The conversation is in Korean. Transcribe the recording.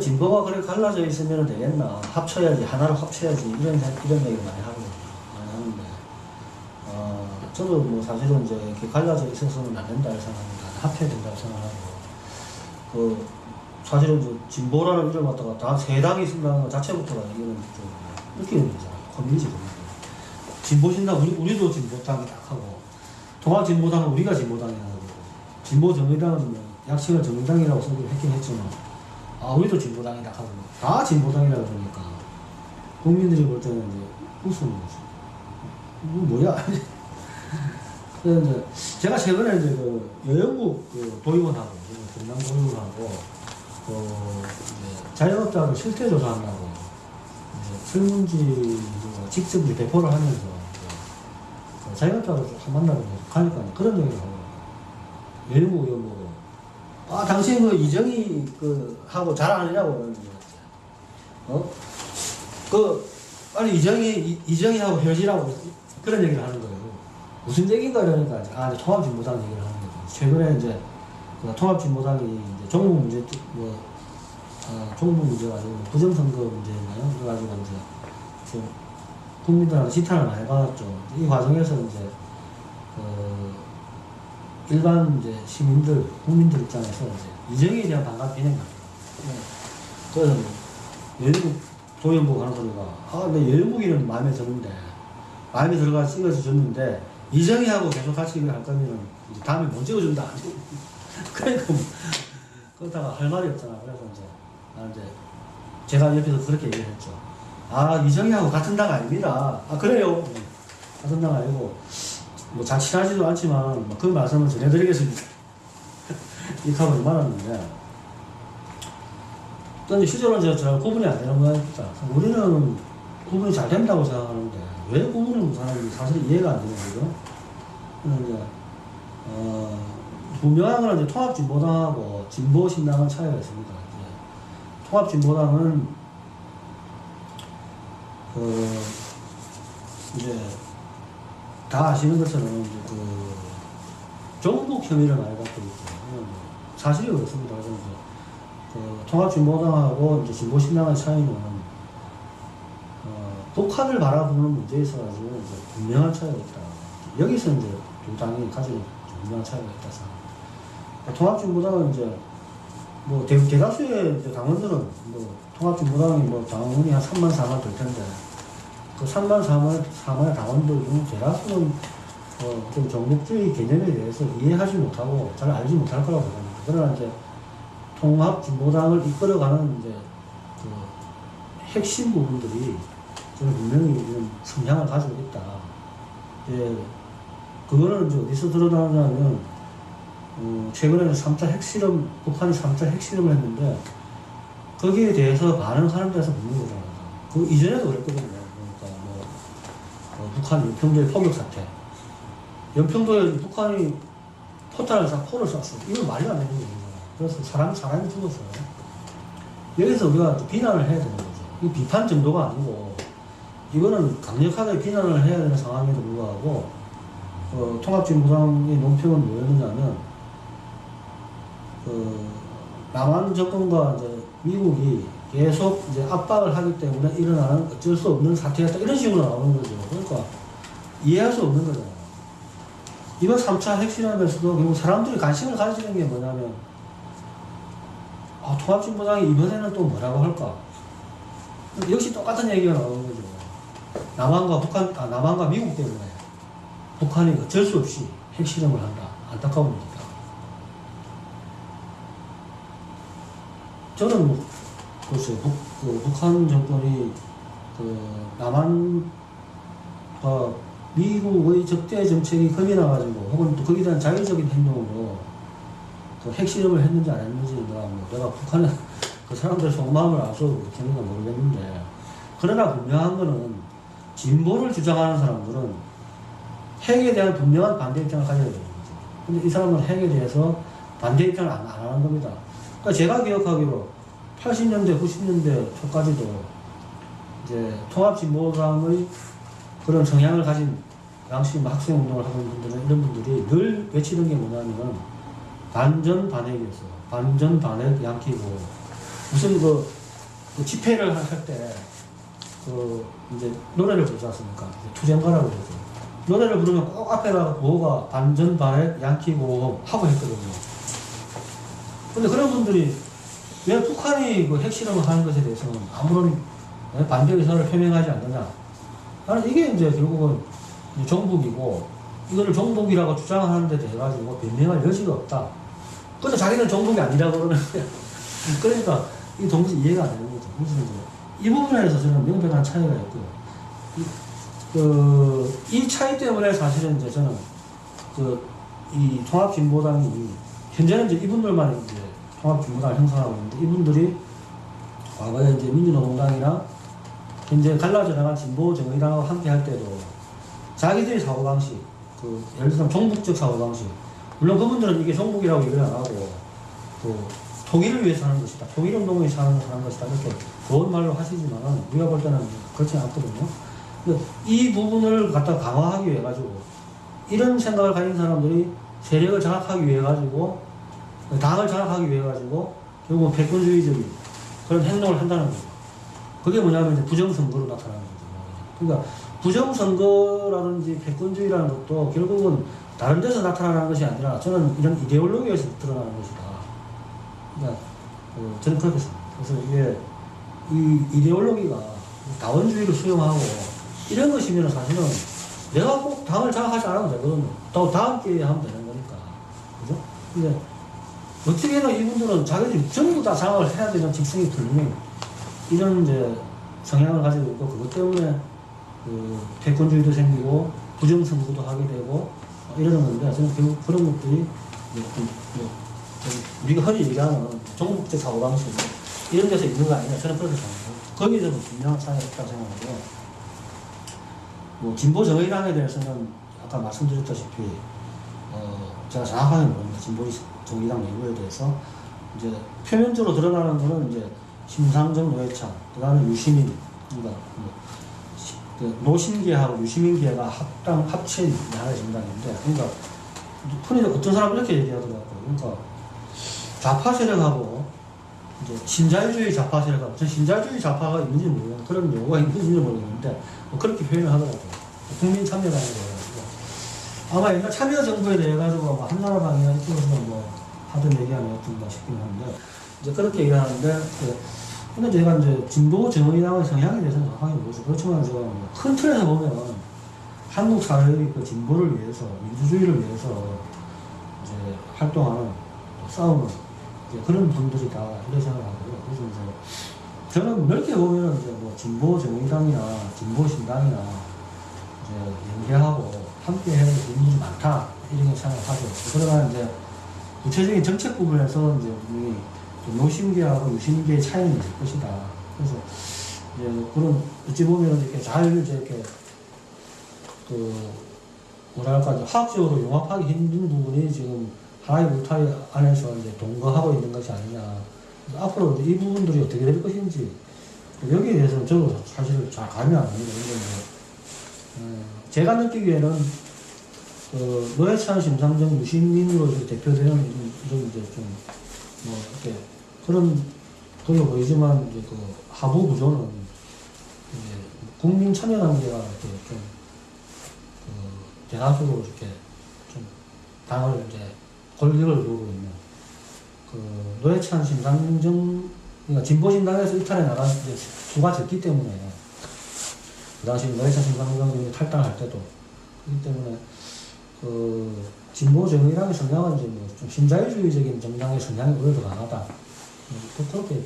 진보가 그래 갈라져 있으면 되겠나? 합쳐야지 하나를 합쳐야지 이런 생- 이런 얘기 많이 하는데. 어 저도 뭐 사실은 이제 이렇게 갈라져 있어서는 안 된다 생각합니다. 합쳐야 된다고 생각하고. 그 사실은 저 진보라는 이름 갖다가 다 세 당이 쓴다는 것 자체부터가 이거는 좀 느끼는 거잖아요 고민이지 고민 진보신당 우리, 우리도 진보당이 딱 하고 통합진보당은 우리가 진보당이라고 진보 정의당은 뭐 약칭을 정의당이라고 쓰기로 했긴 했지만 아 우리도 진보당이다 하고 다 진보당이라 그러니까. 국민들이 볼 때는 이제 웃음는 거죠 이거 뭐야? 그래서 제가 최근에 이제 그 여영국 그 도의원하고 경남 도의원하고 그 이제 자영업자를 실태 조사한다고 설문지 그 직접 배포를 하면서 그 자영업자를 한 만나고 가니까 그런 얘기를 하고 여영국 의원 보고 아 당신 그 이정희 그 하고 잘 거지 어? 그 빨리 이정희 이- 이정희하고 헤어지라고 그런 얘기를 하는 거예요. 무슨 얘기인가 이러니까 아 이제 통합 진보당 얘기를 하는 거죠. 최근에 이제 그 통합 진보당이 이제 종북 문제 뭐 아, 종북 문제 가지고 부정선거 문제였나요? 그래가지고 이제 좀 국민들한테 지탄을 많이 받았죠. 이 과정에서 이제 그 일반 이제 시민들 국민들 입장에서 이제 이정희에 대한 반감 비난이 나요. 그래서 여행국 도연복 하는 소리가 아, 내 여행국이는 마음에 드는데 마음에 들어가 찍어서 줬는데 이정희하고 계속 같이 일을 할 거면 이제 다음에 못 찍어준다. 그러니까 뭐 그러다가 할 말이 없잖아. 그래서 이제 아 이제 제가 옆에서 그렇게 얘기를 했죠. 아 이정희하고 같은 당 아닙니다. 아 그래요. 네. 같은 당 아니고 뭐 잘 친하지도 않지만 뭐그 말씀을 전해드리겠습니다. 이렇게 하고 말았는데 또 이제 실제로 제가 잘 구분이 안 되는 거니까 우리는 구분이 잘 된다고 생각하는데 왜 구분을 못하는지 사실 이해가 안 되는 거죠. 그래서 이제 어, 분명한 건 이제 통합진보당하고 진보신당은 차이가 있습니다. 통합진보당은 그 이제 다 아시는 것처럼 이제 그 정북 혐의를 많이 있죠. 이건 뭐 사실이 그렇습니다. 그래서 그 통합진보당하고 이제 진보신당의 차이는 어, 북한을 바라보는 문제에 있어 가지고 이제 분명한 차이가 있다. 여기서 이제 두 당이 가지고 분명한 차이가 있다 생각합니다. 통합진보당은 이제 뭐 대, 대다수의 이제 당원들은 뭐 통합진보당이 뭐 당원이 한 3만 4만 될 텐데 그 3만 4만 4만의 당원들 중 대다수는 어, 좀 정복주의 개념에 대해서 이해하지 못하고 잘 알지 못할 거라고 생각합니다. 그러나 이제 통합 진보당을 이끌어가는 이제 그 핵심 부분들이 저는 분명히 좀 성향을 가지고 있다. 예, 그거는 이제 어디서 드러나냐면 어, 최근에는 3차 핵실험, 북한이 3차 핵실험을 했는데 거기에 대해서 반응하는 데서 묻는 거잖아요. 그 이전에도 그랬거든요. 어, 북한 연평도의 포격 사태. 연평도에 북한이 포탄을 쏴, 포를 쐈어. 이건 말이 안 되는 거예요. 그래서 사람, 사람이 죽었어요. 여기서 우리가 또 비난을 해야 되는 거죠. 이 비판 정도가 아니고, 이거는 강력하게 비난을 해야 되는 상황에도 불구하고, 어, 통합진보당의 논평은 뭐였느냐면, 그, 남한 정권과 이제 미국이 계속 이제 압박을 하기 때문에 일어나는 어쩔 수 없는 사태였다. 이런 식으로 나오는 거죠. 그러니까 이해할 수 없는 거잖아요. 이번 3차 핵실험에서도 결국 사람들이 관심을 가지는 게 뭐냐면, 아, 통합진보당이 이번에는 또 뭐라고 할까? 역시 똑같은 얘기가 나오는 거죠. 남한과 북한, 아, 남한과 미국 때문에 북한이 어쩔 수 없이 핵실험을 한다. 안타까운 일이다. 저는 뭐, 글쎄요, 북, 그 북한 정권이 그 남한과 미국의 적대 정책이 겁이 나가지고 혹은 또 거기에 대한 자의적인 행동으로 그 핵실험을 했는지 안 했는지 내가 뭐 내가 북한의 그 사람들의 속마음을 알수 없겠는가 모르겠는데 그러나 분명한 거는 진보를 주장하는 사람들은 핵에 대한 분명한 반대 입장을 가져야 되는 거죠. 근데 이 사람은 핵에 대해서 반대 입장을 안, 안 하는 겁니다. 그러니까 제가 기억하기로 80년대, 90년대 초까지도 이제 통합진보당의 그런 성향을 가진 뭐 학생 운동을 하는 분들은 이런 분들이 늘 외치는 게 뭐냐면 반전 반핵이었어요. 반전 반핵 양키고 무슨 그, 그 집회를 할 때 그 이제 노래를 부르지 않습니까? 투쟁가라고 그러죠. 노래를 부르면 꼭 앞에다가 뭐가 반전 반핵 양키고 하고 했거든요. 근데 그런 분들이 왜 북한이 그 핵실험을 하는 것에 대해서는 아무런 반대 의사를 표명하지 않느냐? 나는 이게 이제 결국은 정북이고 이거를 정북이라고 주장하는 데 대해 가지고 변명할 여지가 없다. 근데 자기는 정북이 아니라고 그러는 거야. 그러니까 이 동시 이해가 안 되는 거죠. 무슨 이 부분에서 저는 명백한 차이가 있고요. 이, 그, 이 차이 때문에 사실은 이제 저는 그, 이 통합진보당이 현재는 이제 이분들만 이제 통합진보당을 형성하고 있는데 이분들이 과거에 이제 민주노동당이나 현재 갈라져 나간 진보 정의당하고 함께 할 때도 자기들의 사고방식, 그 예를 들면 종북적 사고방식, 물론 그분들은 이게 종북이라고 얘기를 안 하고 그 통일을 위해서 하는 것이다, 통일운동을 위해서 하는 것이다 이렇게 좋은 말로 하시지만 우리가 볼 때는 그렇지 않거든요. 이 부분을 갖다 강화하기 위해 가지고 이런 생각을 가진 사람들이 세력을 장악하기 위해 가지고 당을 장악하기 위해 가지고 결국은 패권주의적인 그런 행동을 한다는 거죠. 그게 뭐냐면 부정선거로 나타나는 거죠. 그러니까 부정선거라든지 패권주의라는 것도 결국은 다른 데서 나타나는 것이 아니라 저는 이런 이데올로기에서 드러나는 것이다. 그러니까 어, 저는 그렇게 생각합니다. 그래서 이게 이 이데올로기가 다원주의를 수용하고 이런 것이면 사실은 내가 꼭 당을 장악하지 않아도 되거든요. 또 다음 기회에 하면 되는 거니까. 그죠? 근데 어떻게든 이분들은 자기들이 전부 다 장악을 해야 되는 직성이 분명히 이런 이제 성향을 가지고 있고 그것 때문에 그 패권주의도 생기고 부정선거도 하게 되고 이러는 건데 저는 결국 그런 것들이 이제 좀, 뭐, 좀 우리가 흔히 얘기하는 종북적 사고방식 이런 데서 있는 거 아니냐 저는 그렇게 생각해요. 거기에서 분명한 차이가 있다고 생각하고요. 뭐 진보 정의당에 대해서는 아까 말씀드렸다시피 어 제가 정확하게 모릅니다. 진보 정의당 내부에 대해서 이제 표면적으로 드러나는 거는 이제 심상정 노회찬 그다음에 유시민 그러니까 뭐 시- 그 노신계하고 유시민계가 합당 합친 하나의 정당인데 그러니까 흔히 어떤 사람은 이렇게 얘기하더라고요. 그러니까 좌파 세력하고 이제 신자유주의 좌파 세력하고 저 신자유주의 좌파가 있는지 모르겠는데 그런 용어가 있는지 모르겠는데 뭐 그렇게 표현을 하더라고요. 국민 대해 가지고 아마 옛날 참여 정부에 대해 가지고 뭐 한나라당이나 이쪽에서 뭐 하던 얘기 아니었던가 싶긴 한데 이제 그렇게 얘기하는데 그 근데 제가 이제 진보 정의당의 성향에 대해서는 정확하게 모르죠. 그렇지만 제가 뭐 큰 틀에서 보면 한국 사회의 그 진보를 위해서 민주주의를 위해서 이제 활동하는 싸우는 이제 그런 분들이 다 이렇게 생각하고요. 그래서 이제 저는 넓게 보면은 이제 뭐 진보 정의당이나 진보 신당이나 이제 연계하고 함께 해야 될 분들이 많다 이렇게 생각하죠. 그러나 이제 구체적인 정책 부분에서 이제 분명히 좀 노심계하고 유심계의 차이는 있을 것이다. 그래서 이제 그런 어찌 보면 이렇게 잘 이제 이렇게 그 뭐랄까 이제 화학적으로 융합하기 힘든 부분이 지금 하나의 울타리 안에서 이제 동거하고 있는 것이 아니냐. 앞으로 이 부분들이 어떻게 될 것인지 여기에 대해서는 저도 사실 잘 감이 안 옵니다. 근데 이 제 음, 제가 느끼기에는 그 노회찬, 심상정, 이렇게 대표되는 이런, 이제 좀뭐 이렇게 그런 걸로 보이지만 이제 그 하부 구조는 이제 국민 참여 단계가 이렇게 좀 그 대다수로 이렇게 좀 당을 이제 권력을 누르고 있는 그 노회찬, 심상정 그러니까 진보신당에서 이탈해 나간 이제 수가 적기 때문에 그 당시 노회찬, 심상정이 탈당할 때도 그렇기 때문에 그 진보 정의당의 성향은 이제 뭐 좀 신자유주의적인 정당의 성향이 오히려 더 강하다. 뭐 그- 그렇게